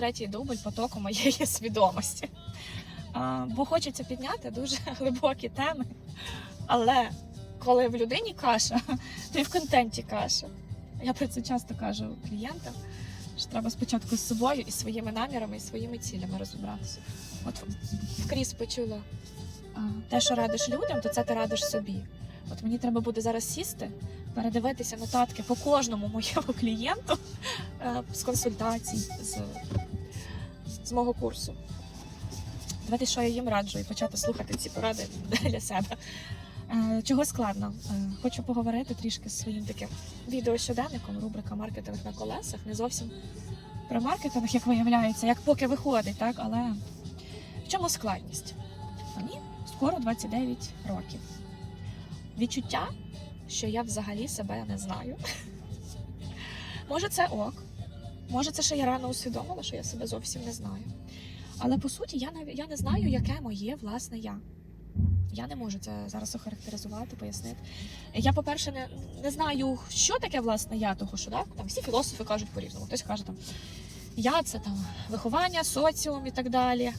третій дубль потоку моєї свідомості. А, бо хочеться підняти дуже глибокі теми. Але коли в людині каша, то і в контенті каша. Я про це часто кажу клієнтам, що треба спочатку з собою і своїми намірами, і своїми цілями розібратися. От вкрізь почула те, що радиш людям, то це ти радиш собі. От мені треба буде зараз сісти, передивитися нотатки по кожному моєму клієнту е, з консультацій, з, з мого курсу. Давайте, що я їм раджу, і почати слухати ці поради для себе. Е, Чого складно? Е, Хочу поговорити трішки з своїм таким відеощоденником, рубрика Маркетинг на колесах. Не зовсім про маркетинг, як виявляється, як поки виходить, так? Але в чому складність? Мені скоро 29 років. Відчуття, що я взагалі себе не знаю. Може, це ок. Може, це ще я рано усвідомила, що я себе зовсім не знаю. Але по суті, я навіть я не знаю, яке моє власне я. Я не можу це зараз охарактеризувати, пояснити. Я, по-перше, не, не знаю, що таке власне я, того що да? там всі філософи кажуть по-різному. Хтось каже там я це там виховання, соціум і так далі.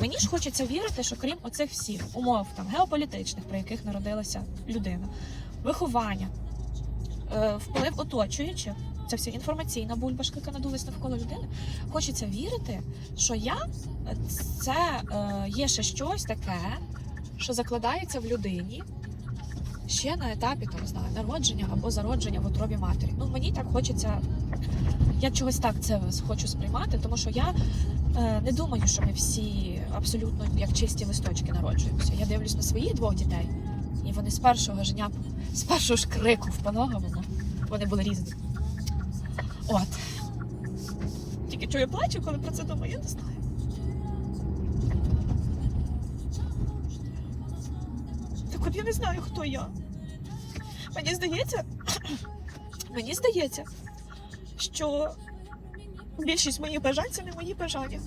Мені ж хочеться вірити, що крім оцих всіх умов там геополітичних, при яких народилася людина, виховання, е, вплив оточуючих, це вся інформаційна бульбашка, яка надулась навколо людини. Хочеться вірити, що я це е, є ще щось таке, що закладається в людині ще на етапі там, знаю, народження або зародження в утробі матері. Ну мені так хочеться. Я чогось так це хочу сприймати, тому що я е, не думаю, що ми всі абсолютно як чисті листочки народжуємося. Я дивлюсь на своїх двох дітей, і вони з першого ження, з першого ж крику в пологовому, вони були різні. От. Тільки я плачу, коли про це думаю, я не знаю. Так от я не знаю, хто я. Мені здається, мені здається, що більшість моїх бажань це не мої бажання.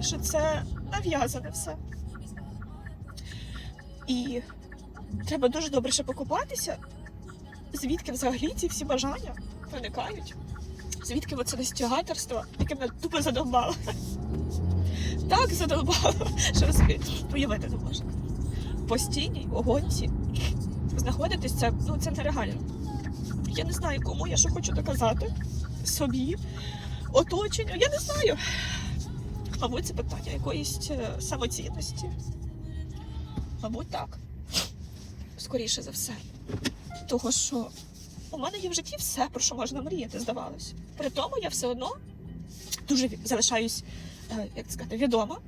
Що це нав'язане все. І треба дуже добре ще покупатися, звідки взагалі ці всі бажання виникають. Звідки оце достягаторство, яке мене тупо задовбало. Так задовбало, що уявити не можна. Постійній гонці знаходитись це, ну, це нереально. Я не знаю, кому я що хочу доказати собі, оточенню. Я не знаю. Мабуть, це питання якоїсь е, самоцінності. Мабуть, так. Скоріше за все. Того, що у мене є в житті все, про що можна мріяти, здавалось. При тому я все одно дуже залишаюсь, е, як сказати, відома.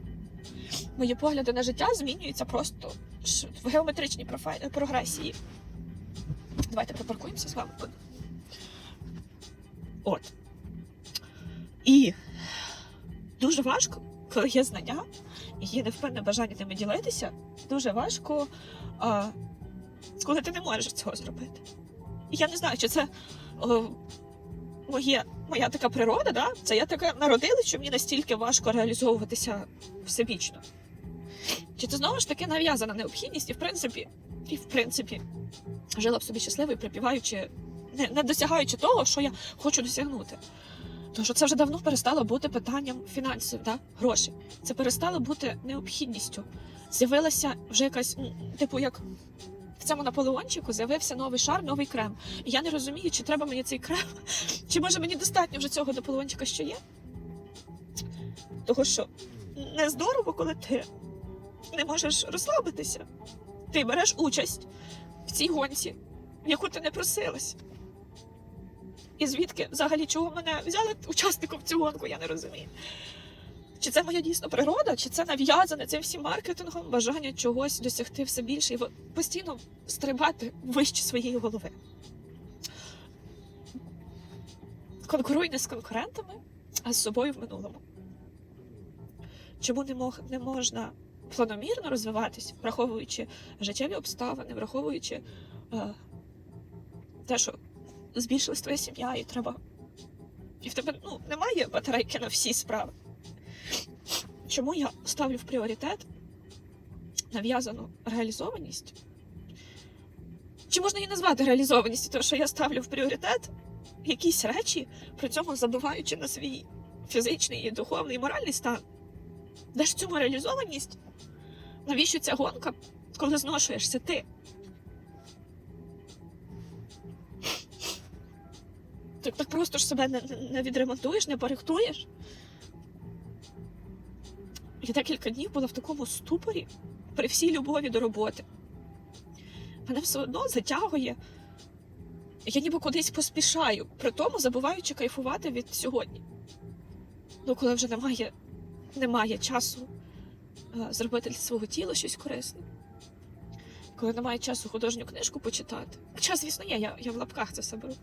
Мої погляди на життя змінюються просто в геометричній профе- прогресії. Давайте припаркуємося з вами. От. І дуже важко, коли є знання і є невпевне бажання ними ділитися, дуже важко, коли ти не можеш цього зробити. Я не знаю, чи це о, моє, моя така природа, да? це я така народилась, що мені настільки важко реалізовуватися всебічно. Чи це знову ж таки нав'язана необхідність, і в принципі, і в принципі, жила б собі щасливо припіваючи, не, не досягаючи того, що я хочу досягнути. Тому що це вже давно перестало бути питанням фінансів, да? грошей. Це перестало бути необхідністю. З'явилася вже якась, типу, як в цьому Наполеончику з'явився новий шар, новий крем. І я не розумію, чи треба мені цей крем, чи може мені достатньо вже цього Наполеончика, що є. Того що не здорово, коли ти не можеш розслабитися. Ти береш участь в цій гонці, в яку ти не просилась. І звідки взагалі чого мене взяли учасником цю гонку, я не розумію. Чи це моя дійсно природа, чи це нав'язане цим всім маркетингом, бажання чогось досягти все більше і постійно стрибати вище своєї голови. Конкуруй не з конкурентами, а з собою в минулому. Чому не, мог, не можна планомірно розвиватись, враховуючи життєві обставини, враховуючи е, те, що збільшилась твоя сім'я, і треба. І в тебе ну, немає батарейки на всі справи. Чому я ставлю в пріоритет нав'язану реалізованість? Чи можна її назвати реалізованістю, тому що я ставлю в пріоритет якісь речі, при цьому забиваючи на свій фізичний, духовний, і моральний стан. Де ж цьому реалізованість? Навіщо ця гонка, коли зношуєшся ти? Так, так просто ж себе не- не відремонтуєш, не порихтуєш. Я декілька днів була в такому ступорі при всій любові до роботи. Мене все одно затягує. Я ніби кудись поспішаю, при тому забуваючи кайфувати від сьогодні. Ну, коли вже немає, немає часу е, зробити для свого тіла щось корисне. Коли немає часу художню книжку почитати. Час, звісно, є, я, я в лапках це все беру.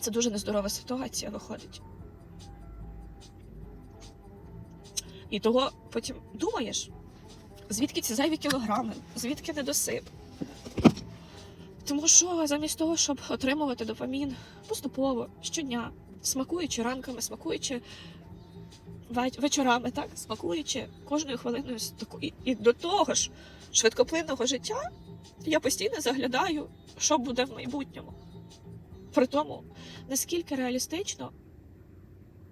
Це дуже нездорова ситуація виходить. І того потім думаєш, звідки ці зайві кілограми, звідки недосип. Тому що замість того, щоб отримувати допамін поступово, щодня, смакуючи ранками, смакуючи вечорами, так, смакуючи кожною хвилиною і, і до того ж швидкоплинного життя, я постійно заглядаю, що буде в майбутньому. При тому, наскільки реалістично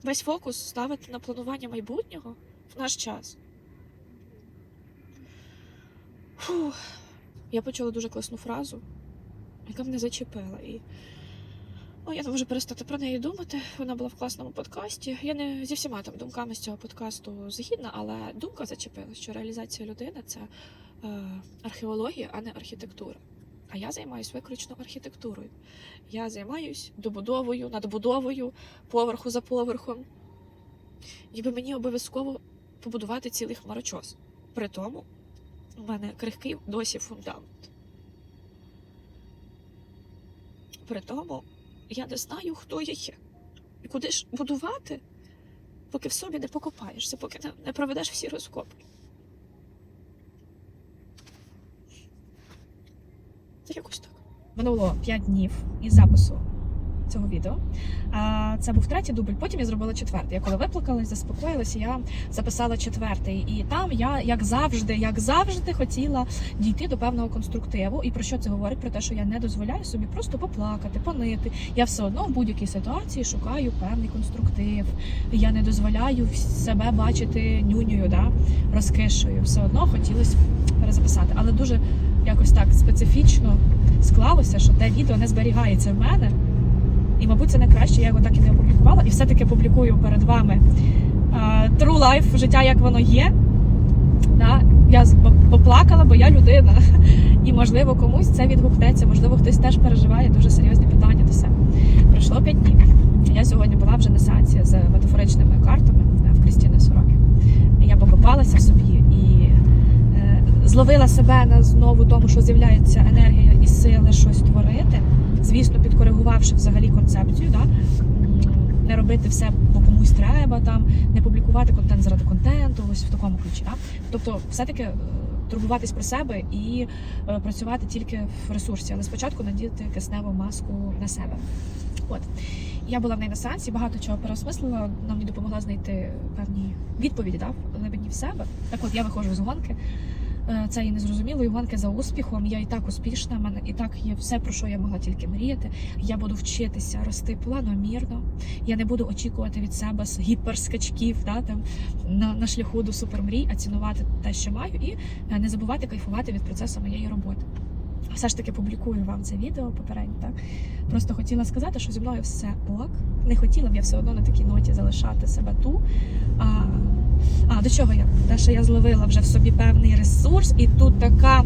весь фокус ставити на планування майбутнього в наш час. Фух. Я почула дуже класну фразу, яка мене зачепила. І ну, я не можу перестати про неї думати. Вона була в класному подкасті. Я не зі всіма там думками з цього подкасту згідна, але думка зачепила, що реалізація людини це е, археологія, а не архітектура. А я займаюся виключно архітектурою. Я займаюсь добудовою, надбудовою, поверху за поверхом. Ніби мені обов'язково побудувати цілий хмарочос. При тому у мене крихкий досі фундамент. При тому я не знаю, хто я є. І куди ж будувати, поки в собі не покопаєшся, поки не проведеш всі розкопки. Якось так. Минуло 5 днів із запису цього відео. А це був третій дубль. Потім я зробила четвертий. Я коли виплакалась, заспокоїлася, я записала четвертий. І там я, як завжди, як завжди, хотіла дійти до певного конструктиву. І про що це говорить? Про те, що я не дозволяю собі просто поплакати, понити. Я все одно в будь-якій ситуації шукаю певний конструктив. Я не дозволяю себе бачити нюнею, да, розкишою. Все одно хотілося перезаписати. Але дуже якось так специфічно склалося, що те відео не зберігається в мене. Мабуть, це не краще, я його так і не опублікувала. І все-таки публікую перед вами а, True Life, життя, як воно є. Да? Я поплакала, бо я людина. І, можливо, комусь це відгукнеться, можливо, хтось теж переживає дуже серйозні питання до себе. Пройшло 5 днів. Я сьогодні була вже на сеансі з метафоричними картами е, в Крістіни Сороки. Я покопалася собі і е, зловила себе на знову тому, що з'являється енергія і сили щось творити. Звісно, підкоригувавши взагалі концепцію, да? не робити все, бо комусь треба, там, не публікувати контент заради контенту, ось в такому ключі. Да? Тобто, все-таки е, турбуватись про себе і е, працювати тільки в ресурсі, але спочатку надіти кисневу маску на себе. От. Я була в неї на сеансі, багато чого переосмислила, вона мені допомогла знайти певні відповіді да, глибині в себе. Так от я виходжу з гонки. Е, Це і незрозумілої гонки за успіхом. Я і так успішна. в мене і так є все, про що я могла тільки мріяти. Я буду вчитися рости планомірно. Я не буду очікувати від себе гіперскачків да, там, на, на шляху до супермрій, а цінувати те, що маю, і е, не забувати кайфувати від процесу моєї роботи. Все ж таки публікую вам це відео попередньо. Так просто хотіла сказати, що зі мною все ок. Не хотіла б я все одно на такій ноті залишати себе ту. А до чого я? Те, що я зловила вже в собі певний ресурс, і тут така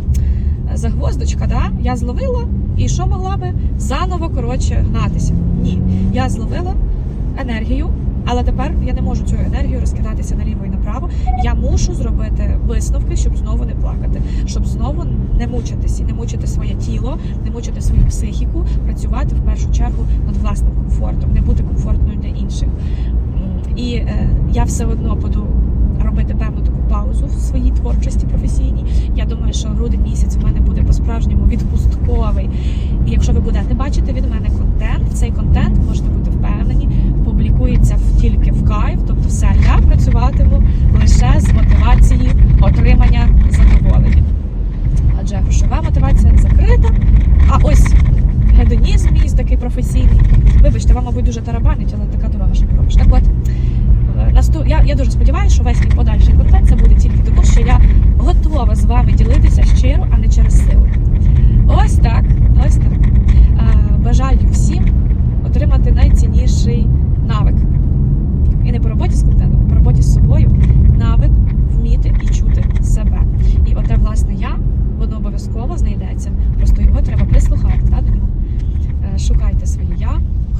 е, загвоздочка, да? я зловила, і що могла би заново коротше гнатися? Ні, я зловила енергію, але тепер я не можу цю енергію розкидатися наліво і направо. Я мушу зробити висновки, щоб знову не плакати, щоб знову не мучитись і не мучити своє тіло, не мучити свою психіку, працювати в першу чергу над власним комфортом, не бути комфортною для інших. І е, я все одно буду робити певну таку паузу в своїй творчості професійній. Я думаю, що грудень місяць у мене буде по-справжньому відпустковий. І якщо ви будете бачити від мене контент, цей контент можете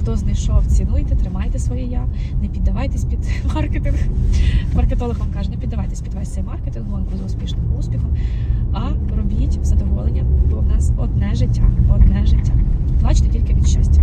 хто знайшов, цінуйте, тримайте своє я, не піддавайтесь під маркетинг. Маркетолог вам каже, не піддавайтесь під весь цей маркетинг, він буде успішним успіхом, а робіть задоволення, бо в нас одне життя, одне життя. Плачте тільки від щастя.